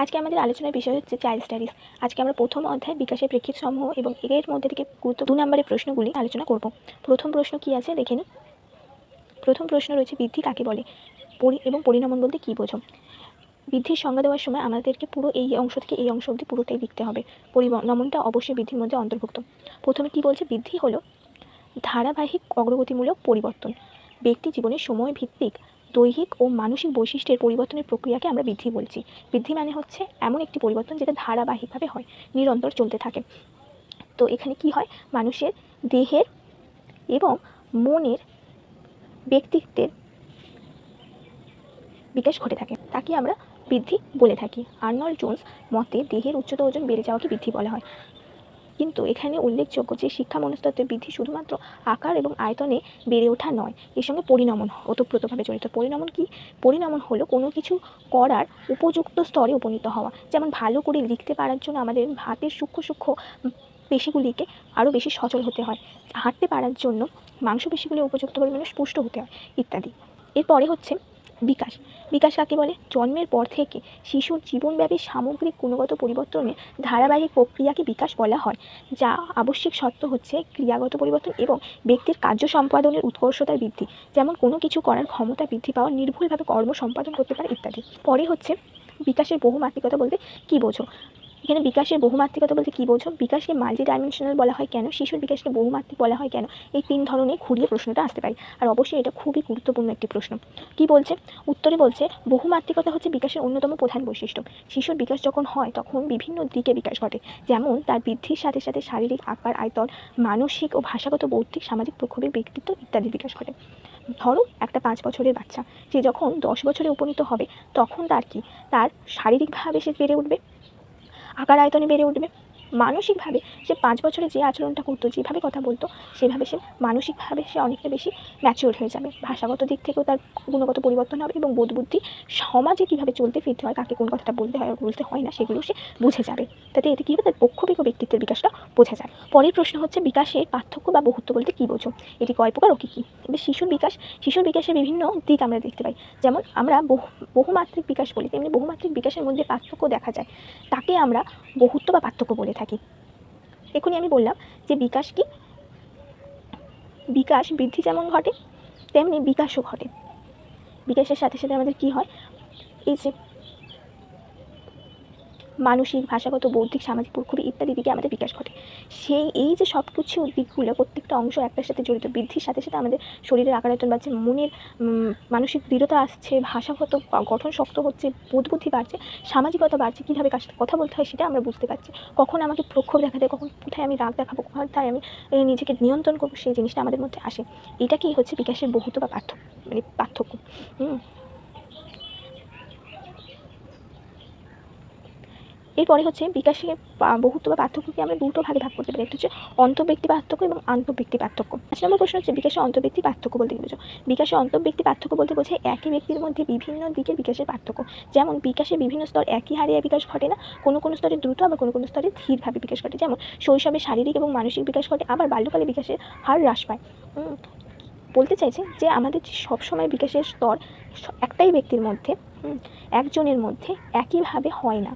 আজকে আমাদের আলোচনার বিষয় হচ্ছে চাইল্ড স্টাডিজ আজকে আমরা প্রথম অধ্যায় বিকাশের প্রেক্ষিত সমূহ এবং এর মধ্যে থেকে গুরুত্ব দু নম্বরের প্রশ্নগুলি আলোচনা করব। প্রথম প্রশ্ন কি আছে দেখে নিই। প্রথম প্রশ্ন রয়েছে, বৃদ্ধি কাকে বলে? পরি এবং পরিণমন বলতে কী বোঝো? বৃদ্ধির সংজ্ঞা দেওয়ার সময় আমাদেরকে পুরো এই অংশ থেকে এই অংশ অবধি পুরোটাই লিখতে হবে। পরিণমনটা অবশ্যই বৃদ্ধির মধ্যে অন্তর্ভুক্ত। প্রথমে কি বলছে? বৃদ্ধি হলো ধারাবাহিক অগ্রগতিমূলক পরিবর্তন। ব্যক্তি জীবনের সময় ভিত্তিক দৈহিক ও মানসিক বৈশিষ্ট্যের পরিবর্তনের প্রক্রিয়াকে আমরা বৃদ্ধি বলছি। বৃদ্ধি মানে হচ্ছে এমন একটি পরিবর্তন যেটা ধারাবাহিকভাবে হয়, নিরন্তর চলতে থাকে। তো এখানে কি হয়? মানুষের দেহের এবং মনের ব্যক্তিত্বের বিকাশ ঘটে থাকে। তাকে আমরা বৃদ্ধি বলে থাকি। আর্নল্ড জোন্স মতে দেহের উচ্চতা ওজন বেড়ে যাওয়াকে বৃদ্ধি বলা হয়। কিন্তু এখানে উল্লেখযোগ্য যে শিক্ষা মনস্তত্ত্বের বৃদ্ধি শুধুমাত্র আকার এবং আয়তনে বেড়ে ওঠা নয়, এর সঙ্গে পরিণমন ওতপ্রোতভাবে জড়িত। পরিণমন কি? পরিণমন হলো কোনো কিছু করার উপযুক্ত স্তরে উপনীত হওয়া। যেমন ভালো করে লিখতে পারার জন্য আমাদের হাতের সূক্ষ্ম সূক্ষ্ম পেশিগুলিকে আরও বেশি সচল হতে হয়। হাঁটতে পারার জন্য মাংসপেশিগুলি উপযুক্ত পরিমাণে পুষ্ট হতে হয়, ইত্যাদি। এরপরে হচ্ছে বিকাশ। বিকাশ কাকে বলে? জন্মের পর থেকে শিশুর জীবনব্যাপী সামগ্রিক গুণগত পরিবর্তনের ধারাবাহিক প্রক্রিয়াকে বিকাশ বলা হয়, যা আবশ্যিক সত্য হচ্ছে ক্রিয়াগত পরিবর্তন এবং ব্যক্তির কার্য সম্পাদনের উৎকর্ষতার বৃদ্ধি, যেমন কোনো কিছু করার ক্ষমতা বৃদ্ধি পাওয়া, নির্ভুলভাবে কর্ম সম্পাদন করতে পারে ইত্যাদি। পরে হচ্ছে বিকাশের বহুমাত্রিকতা বলতে কী বোঝো? এখানে বিকাশের বহুমাত্রিকতা বলতে কী বোঝো? বিকাশকে মাল্টি ডাইমেনশনাল বলা হয় কেন? শিশুর বিকাশকে বহুমাত্রিক বলা হয় কেন? এই তিন ধরনের ঘুরিয়ে প্রশ্নটা আসতে পারে। আর অবশ্যই এটা খুবই গুরুত্বপূর্ণ একটি প্রশ্ন। কি বলছে? উত্তরে বলছে, বহুমাত্রিকতা হচ্ছে বিকাশের অন্যতম প্রধান বৈশিষ্ট্য। শিশুর বিকাশ যখন হয়, তখন বিভিন্ন দিকে বিকাশ ঘটে। যেমন, তার বৃদ্ধির সাথে সাথে শারীরিক আকার, আয়তন, মানসিক ও ভাষাগত বৌদ্ধিক, সামাজিক প্রক্ষোভের ব্যক্তিত্ব ইত্যাদির বিকাশ ঘটে। ধরো, একটা পাঁচ বছরের বাচ্চা। সে যখন দশ বছরে উপনীত হবে, তখন তার কি? তার শারীরিকভাবে সে বেড়ে উঠবে। আকার আয়তনে বেড়ে উঠবে মানসিকভাবে সে পাঁচ বছরে যে আচরণটা করতো, যেভাবে কথা বলতো, সেভাবে সে মানসিকভাবে সে অনেকটা বেশি ম্যাচিওর হয়ে যাবে। ভাষাগত দিক থেকেও তার গুণগত পরিবর্তন হবে এবং বোধ বুদ্ধি সমাজে কীভাবে চলতে ফিরতে হয়, কাকে কোন কথাটা বলতে হয় বলতে হয় না, সেগুলো সে বুঝে যাবে। তাতে এতে কী হবে? তার পক্ষবিক ব্যক্তিত্বের বিকাশটা বোঝা যায়। পরের প্রশ্ন হচ্ছে বিকাশের পার্থক্য বা বহুত্ব বলতে কী বোঝো? এটি কয় প্রকার ও কী কী? এবার শিশুর বিকাশ, শিশুর বিকাশের বিভিন্ন দিক আমরা দেখতে পাই। যেমন আমরা বহু, বহুমাত্রিক বিকাশ বলি, তেমনি বহুমাত্রিক বিকাশের মধ্যে পার্থক্য দেখা যায়। তাকে আমরা বহুত্ব বা পার্থক্য বলে থাকি। এখনই আমি বললাম যে বিকাশ কি? বিকাশ বৃদ্ধি যেমন ঘটে, তেমনি বিকাশও ঘটে। বিকাশের সাথে সাথে আমাদের কি হয়? এই যে মানসিক ভাষাগত বৌদ্ধিক সামাজিক প্রক্ষোভী ইত্যাদি দিকে আমাদের বিকাশ ঘটে। সেই এই যে সব কিছু দিকগুলো প্রত্যেকটা অংশ একটার সাথে জড়িত বৃদ্ধির সাথে সাথে আমাদের শরীরের আকারায়তন বাড়ছে মনের মানসিক দৃঢ়তা আসছে ভাষাগত গঠন শক্ত হচ্ছে বোধ বুদ্ধি বাড়ছে সামাজিকতা বাড়ছে কীভাবে কার সাথে কথা বলতে হয় সেটা আমরা বুঝতে পারছি। কখন আমাকে প্রক্ষোভ হয়, কখন কোথায় আমি রাগ দেখাবো কোথায় আমি নিজেকে নিয়ন্ত্রণ করব সেই জিনিসটা আমাদের মধ্যে আসে। এটাকেই হচ্ছে বিকাশের বহুত বা পার্থক্য মানে পার্থক্য। হুম? এরপরে হচ্ছে বিকাশে বহুত্ব বা পার্থক্যকে আমরা দুটো ভাগে ভাগ করতে পারি। একটা হচ্ছে অন্তর্ব্যক্তি পার্থক্য এবং আন্তঃব্যক্তি পার্থক্য। পাঁচ নম্বর প্রশ্ন হচ্ছে বিকাশে অন্তর্ব্যক্তি পার্থক্য বলতে কি বোঝো? বিকাশের অন্তর্ব্যক্তি পার্থক্য বলতে বোঝায় একই ব্যক্তির মধ্যে বিভিন্ন দিকের বিকাশের পার্থক্য। যেমন বিকাশে বিভিন্ন স্তর একই হারে বিকাশ ঘটে না, কোনো কোনো স্তরে দ্রুত আবার কোনো কোনো স্তরে ধীরভাবে বিকাশ ঘটে। যেমন শৈশবে শারীরিক এবং মানসিক বিকাশ ঘটে, আবার বাল্যকালে বিকাশের হার হ্রাস পায়। বলতে চাইছে যে আমাদের সবসময় বিকাশের স্তর একটাই ব্যক্তির মধ্যে একজনের মধ্যে একইভাবে হয় না।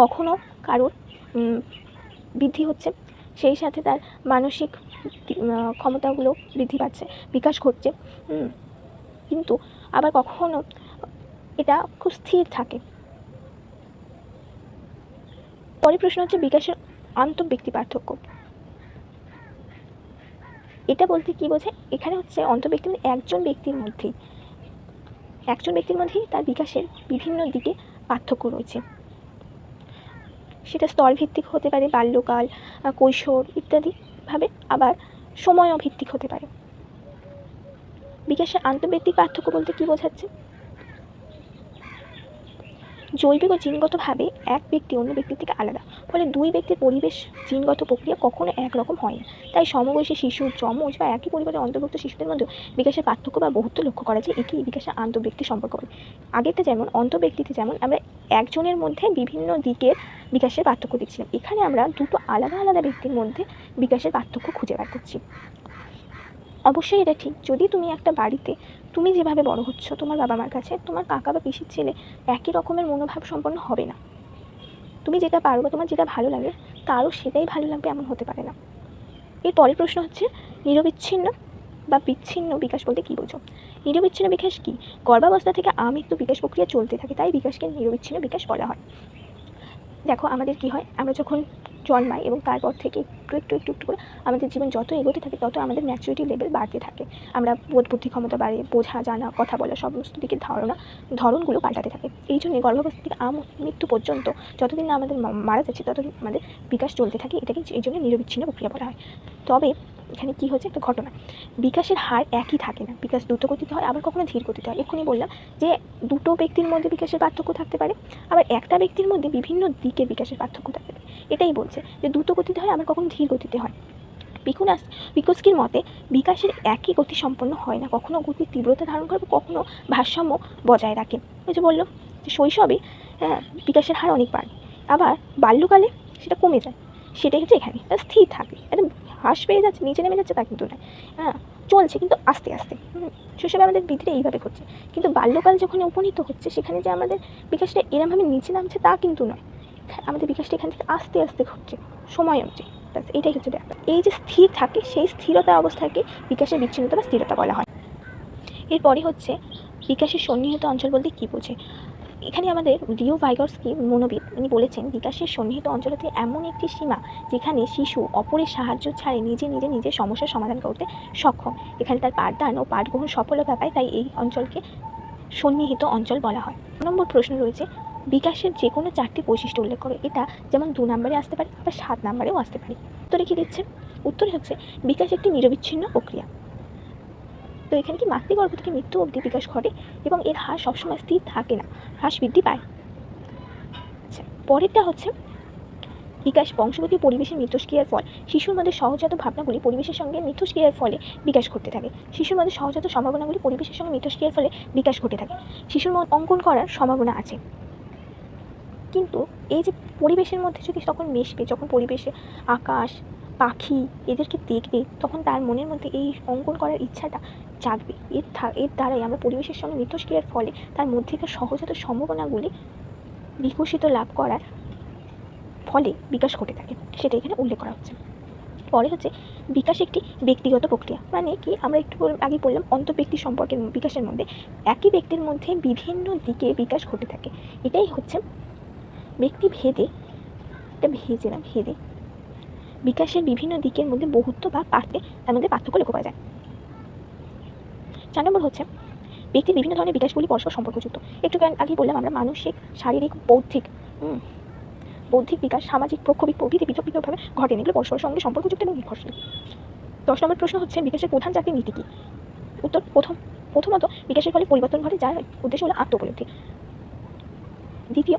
কখনো কারোর বৃদ্ধি হচ্ছে, সেই সাথে তার মানসিক ক্ষমতাগুলো বৃদ্ধি পাচ্ছে, বিকাশ ঘটছে কিন্তু আবার কখনো এটা খুব স্থির থাকে। পরের প্রশ্ন হচ্ছে বিকাশের আন্তঃব্যক্তি পার্থক্য। এটা বলতে কি বোঝে? এখানে হচ্ছে অন্তর্ব্যক্তি মানে একজন ব্যক্তির মধ্যেই। একজন ব্যক্তির মধ্যেই তার বিকাশের বিভিন্ন দিকে পার্থক্য রয়েছে। সেটা স্তরভিত্তিক হতে পারে, বাল্যকাল কৈশোর ইত্যাদিভাবে আবার সময়ও ভিত্তিক হতে পারে। বিকাশে আন্তর্ব্যক্তিক পার্থক্য বলতে কী বোঝাচ্ছে? জৈবিক ও জিনগতভাবে এক ব্যক্তি অন্য ব্যক্তির থেকে আলাদা। ফলে দুই ব্যক্তির পরিবেশ জিনগত প্রক্রিয়া কখনো একরকম হয় না। তাই সমবয়সী শিশু যমজ বা একই পরিবারের অন্তর্ভুক্ত শিশুদের মধ্যে বিকাশের পার্থক্য বা বহুত্ব লক্ষ্য করা যায়। এটি বিকাশের আন্তঃব্যক্তি সম্পর্ক বলে। আগেরটা যেমন অন্তর্ব্যক্তিতে যেমন, আমরা একজনের মধ্যে বিভিন্ন দিকের বিকাশের পার্থক্য দেখছিলাম। এখানে আমরা দুটো আলাদা আলাদা ব্যক্তির মধ্যে বিকাশের পার্থক্য খুঁজে বার করছি। অবশ্যই এটা ঠিক। যদি তুমি একটা বাড়িতে তুমি যেভাবে বড় হচ্ছ, তোমার বাবা মার কাছে, তোমার কাকা বা পিসির ছেলে একই রকমের মনোভাব সম্পন্ন হবে না। তুমি যেটা পারো বা তোমার যেটা ভালো লাগে, তারও সেটাই ভালো লাগবে এমন হতে পারে না। এর পরের প্রশ্ন হচ্ছে, নিরবিচ্ছিন্ন বা বিচ্ছিন্ন বিকাশ বলতে কী বোঝো? নিরবিচ্ছিন্ন বিকাশ কী? গর্ভাবস্থা থেকে আমৃত্যু বিকাশ প্রক্রিয়া চলতে থাকে, তাই বিকাশকে নিরবিচ্ছিন্ন বিকাশ বলা হয়। দেখো আমাদের কি হয়, আমরা যখন জন্মাই এবং তারপর থেকে একটু একটু একটু একটু করে আমাদের জীবন যত এগোতে থাকে, তত আমাদের ম্যাচুরিটি লেভেল বাড়তে থাকে। আমরা বোধ বুদ্ধি ক্ষমতা বাড়ে, বোঝা, জানা, কথা বলা, সমস্ত দিকের ধারণা, ধরনগুলো পাল্টাতে থাকে। এই জন্যে গর্ভাবস্থা থেকে আম, মৃত্যু পর্যন্ত যতদিন না আমাদের মারা যাচ্ছে, ততদিন আমাদের বিকাশ চলতে থাকে, এটাকে এই জন্য নিরবিচ্ছিন্ন প্রক্রিয়া বলা হয়। তবে এখানে কি হচ্ছে একটা ঘটনা। বিকাশের হার একই থাকে না। বিকাশ দ্রুত গতিতে হয়, আবার কখনো ধীর গতিতে হয়। এক্ষুনি বললাম যে, দুটো ব্যক্তির মধ্যে বিকাশের পার্থক্য থাকতে পারে, আবার একটা ব্যক্তির মধ্যে বিভিন্ন দিকে বিকাশের পার্থক্য থাকতে পারে। এটাই বলছে যে দ্রুত গতিতে হয়, আবার কখনো ধীর গতিতে হয়। পিকুনাস পিকোস্কির মতে, বিকাশের একই গতি সম্পন্ন হয় না। কখনো গতির তীব্রতা ধারণ করে, কখনো ভারসাম্য বজায় রাখে। ওই যে বলল যে, শৈশবে হ্যাঁ বিকাশের হার অনেক বাড়ে। আবার বাল্যকালে সেটা কমে যায়। সেটাই হচ্ছে এখানে। স্থির থাকে। এটা হ্রাস পেয়ে যাচ্ছে, নিচে নেমে যাচ্ছে তা কিন্তু নয়। হ্যাঁ চলছে কিন্তু আস্তে আস্তে। শৈশবে আমাদের বৃদ্ধিটা এইভাবে ঘটছে। কিন্তু বাল্যকাল যখন উপনীত হচ্ছে, সেখানে যে আমাদের বিকাশটা এরমভাবে নিচে নামছে তা কিন্তু নয়। আমাদের বিকাশটা এখান থেকে আস্তে আস্তে ঘটছে, সময় অনুযায়ী ব্যাস এটাই হচ্ছে ব্যাপার। এই যে স্থির থাকে, সেই স্থিরতা অবস্থাকে বিকাশের বিচ্ছিন্নতা বা স্থিরতা বলা হয়। এরপরে হচ্ছে, বিকাশের সন্নিহিত অঞ্চল বলতে কী বোঝে এখানে আমাদের রিও ভাইগর্সকি মনোবিদ উনি বলেছেন, বিকাশের সন্নিহিত অঞ্চল হতে এমন একটি সীমা যেখানে শিশু অপরের সাহায্য ছাড়ে নিজে নিজে নিজের সমস্যার সমাধান করতে সক্ষম। এখানে তার পাঠদান ও পাঠ গ্রহণ সফলতা পায় তাই এই অঞ্চলকে সন্নিহিত অঞ্চল বলা হয়। নম্বর প্রশ্ন রয়েছে, বিকাশের যে কোনো চারটি বৈশিষ্ট্য উল্লেখ করে। এটা যেমন দু নম্বরে আসতে পারে আবার সাত নম্বরেও আসতে পারে। উত্তরে কী দিচ্ছে উত্তরে হচ্ছে, বিকাশ একটি নিরবিচ্ছিন্ন প্রক্রিয়া। তো এখানে কি মাতৃগর্ভ থেকে মৃত্যু অবধি বিকাশ ঘটে এবং এর হার সবসময় স্থির থাকে না, হ্রাস বৃদ্ধি পায়। আচ্ছা পরেরটা হচ্ছে বিকাশ বংশগতি পরিবেশের মিথস্ক্রিয়ার ফল। শিশুর মধ্যে সহজাত ভাবনাগুলি পরিবেশের সঙ্গে মিথস্ক্রিয়ার ফলে বিকাশ ঘটতে থাকে। শিশুর মধ্যে সহজাত সম্ভাবনাগুলি পরিবেশের সঙ্গে মিথস্ক্রিয়ার ফলে বিকাশ ঘটে থাকে। শিশুর মধ্যে অঙ্কন করার সম্ভাবনা আছে। কিন্তু এই যে পরিবেশের মধ্যে যদি তখন মিশবে, যখন পরিবেশে আকাশ পাখি এদেরকে দেখবে, তখন তার মনের মধ্যে এই অঙ্কন করার ইচ্ছাটা জাগবে। এর এর দ্বারাই আমরা পরিবেশের সঙ্গে মিথস্ক্রিয়ার ফলে তার মধ্যেকার সহজাত সম্ভাবনাগুলি বিকশিত লাভ করার ফলে বিকাশ ঘটে থাকে। সেটা এখানে উল্লেখ করা হচ্ছে। পরে হচ্ছে, বিকাশ একটি ব্যক্তিগত প্রক্রিয়া। মানে কি? আমরা একটু আগে বললাম, অন্তর্ব্যক্তি সম্পর্কের বিকাশের মধ্যে। একই ব্যক্তির মধ্যে বিভিন্ন দিকে বিকাশ ঘটে থাকে। এটাই হচ্ছে ব্যক্তি ভেদে, এটা ভেজে না, ভেদে। বিকাশের বিভিন্ন দিকের মধ্যে বহুত্ব বা পার্থে তার মধ্যে পার্থক্য লক্ষ্য করা যায়। চার নম্বর হচ্ছে, ব্যক্তির বিভিন্ন ধরনের বিকাশগুলি পরস্পর সম্পর্কযুক্ত। একটু আগে বললাম, আমরা মানসিক, শারীরিক, বৌদ্ধিক বৌদ্ধিক বিকাশ, সামাজিক, প্রক্ষোভিক প্রভৃতি পৃথক পৃথকভাবে ঘটেন এগুলো পরস্পরের সঙ্গে সম্পর্কযুক্ত এবং নির্ভরশীল। দশ নম্বর প্রশ্ন হচ্ছে, বিকাশের প্রধান চারটি নীতি কী? উত্তর, প্রথম, প্রথমত, বিকাশের ফলে পরিবর্তন ঘটে, যার উদ্দেশ্য হলো আত্ম উপলব্ধি দ্বিতীয়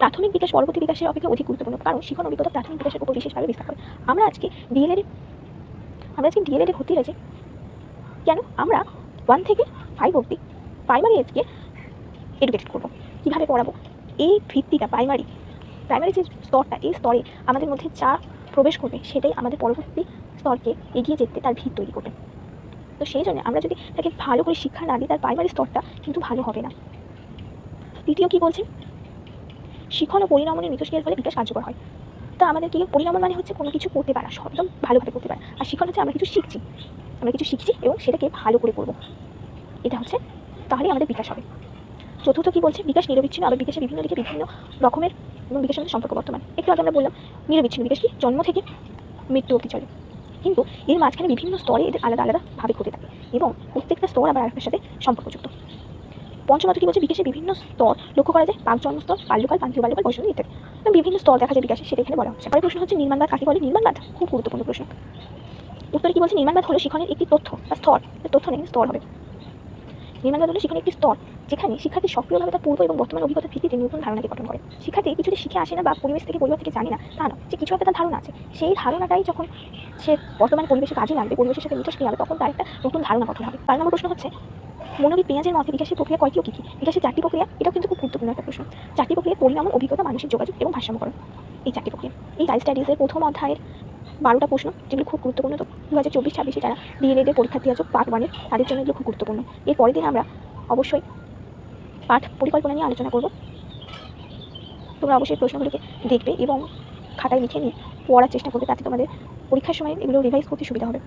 প্রাথমিক বিকাশ পরবর্তী বিকাশের অপেক্ষা অধিক গুরুত্বপূর্ণ, কারণ শিখন অভিজ্ঞতা প্রাথমিক বিকাশের উপর বিশেষভাবে বিস্তার করে। আমরা আজকে ডিএলএড আমরা আজকে ডিএলএডে ভর্তি হয়েছি। কেন? আমরা ওয়ান থেকে ফাইভ অবধি প্রাইমারি এজকে এডুকেটেড করব। কীভাবে পড়াবো? এই ভিত্তিটা প্রাইমারি প্রাইমারি যে স্তরটা, এই স্তরে আমাদের মধ্যে যা প্রবেশ করবে, সেটাই আমাদের পরবর্তী স্তরকে এগিয়ে যেতে তার ভিত তৈরি করবে। তো সেই জন্য আমরা যদি তাকে ভালো করে শিক্ষা না দিই, তার প্রাইমারি স্তরটা কিন্তু ভালো হবে না। দ্বিতীয় কী বলছে? শিখন ও পরিণামনের মিথস্ক্রিয়ার ফলে বিকাশ কার্যকর হয়। তা আমাদের পরিণামন মানে হচ্ছে কোনো কিছু করতে পারা একদম ভালোভাবে করতে পারা। আর শিখন হচ্ছে আমরা কিছু শিখছি। আমরা কিছু শিখছি এবং সেটাকে ভালো করে করব। এটা হচ্ছে তাহলে আমাদের বিকাশ হবে। চতুর্থ কি বলছে? বিকাশ নিরবিচ্ছিন্ন, আবার বিকাশের বিভিন্ন দিকে বিভিন্ন রকমের এবং বিকাশের মধ্যে সম্পর্ক বর্তমান। একটু আগে আমরা বললাম, নিরবিচ্ছিন্ন বিকাশ কি? জন্ম থেকে মৃত্যু অবধি চলে। কিন্তু এর মাঝখানে বিভিন্ন স্তরে এদের আলাদা আলাদাভাবে ঘটে থাকে এবং প্রত্যেকটা স্তর আবার আরেকটার সাথে সম্পর্কযুক্ত। পঞ্চমত কি বলছে বিকাশের বিভিন্ন স্তর লক্ষ্য করা যায় পাক জন্মস্তর বাল্যকাল পান্থীয় বাল্যকাল বৈষ্ণব ইত্যাদি। বিভিন্ন স্তর দেখা যায় বিকাশে, সেটা এখানে বলা হচ্ছে। পরের প্রশ্ন হচ্ছে নির্মাণবাদ কাকে বলে? নির্মাণবাদ খুব গুরুত্বপূর্ণ প্রশ্ন। উত্তরে কি বলছে? নির্মাণবাদ হলো শিখনের একটি তথ্য বা স্তর। তথ্য নেই, স্তর হবে। নির্মাণবাদ হলো শিখনের একটি স্তর, যেখানে শিক্ষার্থী সক্রিয়ভাবে তার পূর্ব এবং বর্তমান অভিজ্ঞতার ভিত্তিতে নতুন ধারণাকে গঠন করে। শিক্ষার্থী কিছুতে শিখে আসে না বা পরিবেশ থেকে পরিবার থেকে জানে না, তা নয়। যে কিছু একটা তার ধারণা আছে। সেই ধারণাটাই যখন সে বর্তমান পরিবেশে কাজে লাগবে পরিবেশের সাথে মিথস্ক্রিয়া হবে, তখন তার একটা নতুন ধারণা গঠন হবে। পাঁচ নম্বর প্রশ্ন হচ্ছে মনোবিদ পেঁয়াজের মতে বিকাশের প্রক্রিয়া কয়টি ও কী কী? বিকাশের চারটি প্রক্রিয়া, এটাও কিন্তু খুব গুরুত্বপূর্ণ একটা প্রশ্ন। চারটি প্রক্রিয়া পরিণামন অভিজ্ঞতা মানসিক যোগাযোগ এবং ভারসাম্যকরণ এই চারটি প্রক্রিয়া। এই লাইফ স্টাডিজের প্রথম অধ্যায়ের বারোটা প্রশ্ন, যেগুলো খুব গুরুত্বপূর্ণ তো। দু হাজার চব্বিশ, ছাব্বিশে যারা ডিএলএডের পরীক্ষার্থী আছো পার্ট ওয়ানের তাদের জন্য এগুলো খুব গুরুত্বপূর্ণ। এর পরের দিন আমরা অবশ্যই পাঠ পরিকল্পনা নিয়ে আলোচনা করব। তোমরা অবশ্যই প্রশ্নগুলোকে দেখবে এবং খাতায় লিখে নিয়ে পড়ার চেষ্টা করবে, তাতে তোমাদের পরীক্ষার সময় এগুলো রিভাইজ করতে সুবিধা হবে।